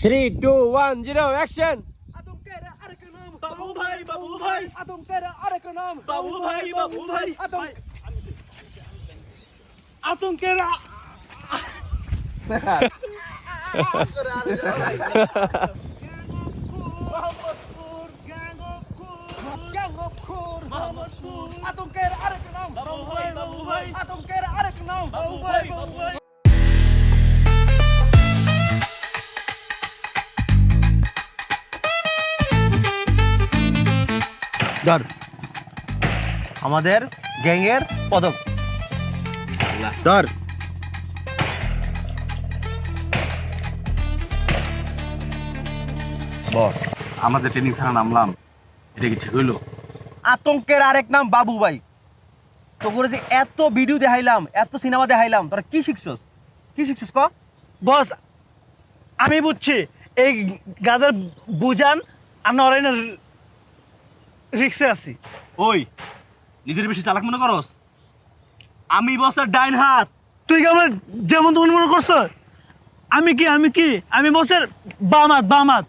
Three two one zero action আতঙ্কের আরেক নাম বাবু ভাই বাবু ভাই আতঙ্কের আরেক নাম বাবু ভাই বাবু ভাই আতঙ্ক আতঙ্কের আ- মোহাম্মদপুর গ্যাংপুর গ্যাং অফ খুর মোহাম্মদপুর আতঙ্কের আরেক নাম ধর। আমাদের গ্যাংয়ের পদক। ধর। বস আমরা যে ট্রেনিং সেন্টার নামলাম এটা কি ঠিক হইল? আতঙ্কের আরেক নাম বাবু ভাই। তো করে যে এত ভিডিও দেখাইলাম এত সিনেমা দেখাইলাম তোরা কি শিখছস? কি শিখছস ক? বস আমি বুঝছি এই গাদের বুঝান আর অরাইনা রিক্সে আছি। ওই নিজের বেশি চালাক মনে করস? আমি বসের ডাইন হাত। তুই কি আমার যেমন তুমি মনে করছ? আমি কি আমি কি? আমি বসের বাম হাত বামাত বামাত